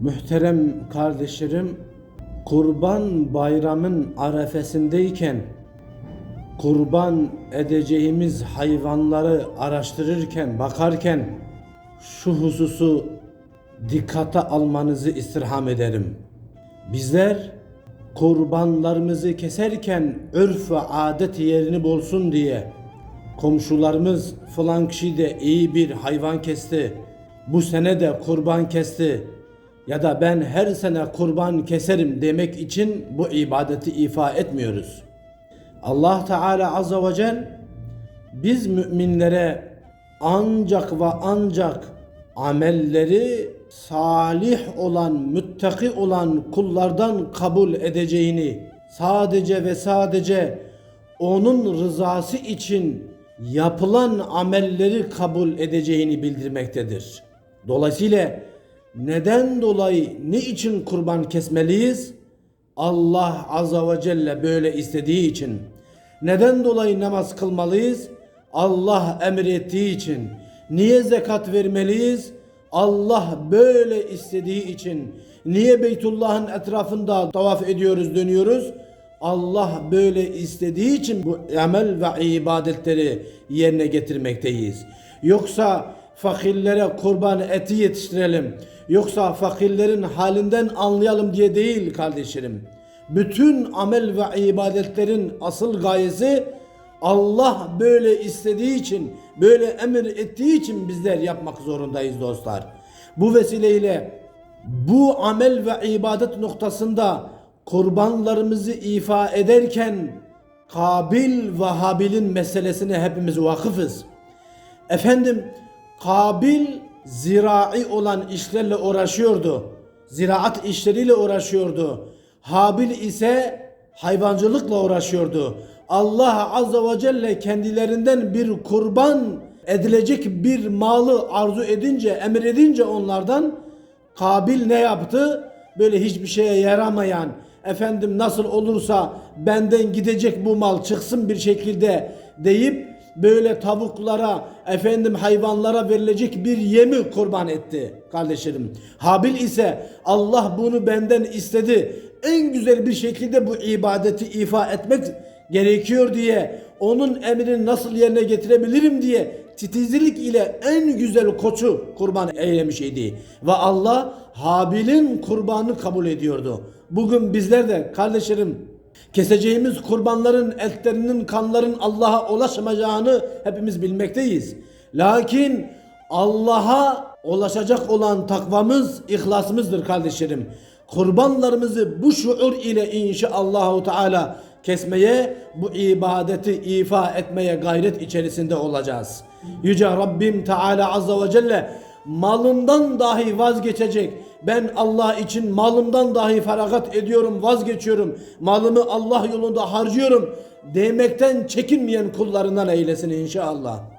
Muhterem kardeşlerim, Kurban Bayramın arefesindeyken kurban edeceğimiz hayvanları araştırırken, bakarken şu hususu dikkate almanızı istirham ederim. Bizler kurbanlarımızı keserken örf ve adet yerini bulsun diye komşularımız falan kişi de iyi bir hayvan kesti. Bu sene de kurban kesti. Ya da ben her sene kurban keserim demek için bu ibadeti ifa etmiyoruz. Allah Teala Azze ve Celle biz müminlere ancak ve ancak amelleri salih olan, müttaki olan kullardan kabul edeceğini, sadece ve sadece onun rızası için yapılan amelleri kabul edeceğini bildirmektedir. Dolayısıyla neden dolayı ne için kurban kesmeliyiz? Allah Azza ve Celle böyle istediği için. Neden dolayı namaz kılmalıyız? Allah emrettiği için. Niye zekat vermeliyiz? Allah böyle istediği için. Niye Beytullah'ın etrafında tavaf ediyoruz, dönüyoruz? Allah böyle istediği için bu amel ve ibadetleri yerine getirmekteyiz. Yoksa fakirlere kurban eti yetiştirelim. Yoksa fakirlerin halinden anlayalım diye değil kardeşlerim. Bütün amel ve ibadetlerin asıl gayesi Allah böyle istediği için, böyle emir ettiği için bizler yapmak zorundayız dostlar. Bu vesileyle bu amel ve ibadet noktasında kurbanlarımızı ifa ederken Kabil ve Habil'in meselesine hepimiz vakıfız. Efendim Kabil zirai olan işlerle uğraşıyordu. Ziraat işleriyle uğraşıyordu. Habil ise hayvancılıkla uğraşıyordu. Allah Azze ve Celle kendilerinden bir kurban edilecek bir malı arzu edince, emredince onlardan Kabil ne yaptı? Böyle hiçbir şeye yaramayan, efendim nasıl olursa benden gidecek bu mal çıksın bir şekilde deyip böyle tavuklara, efendim hayvanlara verilecek bir yemi kurban etti kardeşlerim. Habil ise Allah bunu benden istedi. En güzel bir şekilde bu ibadeti ifa etmek gerekiyor diye onun emrini nasıl yerine getirebilirim diye titizlik ile en güzel koçu kurban eylemiş idi. Ve Allah Habil'in kurbanını kabul ediyordu. Bugün bizler de kardeşlerim keseceğimiz kurbanların etlerinin kanların Allah'a ulaşmayacağını hepimiz bilmekteyiz. Lakin Allah'a ulaşacak olan takvamız, ihlasımızdır kardeşlerim. Kurbanlarımızı bu şuur ile inşallahü teala kesmeye, bu ibadeti ifa etmeye gayret içerisinde olacağız. Yüce Rabbim Teala Azza ve Celle malından dahi vazgeçecek. Ben Allah için malımdan dahi feragat ediyorum, vazgeçiyorum. Malımı Allah yolunda harcıyorum demekten çekinmeyen kullarından eylesin inşallah.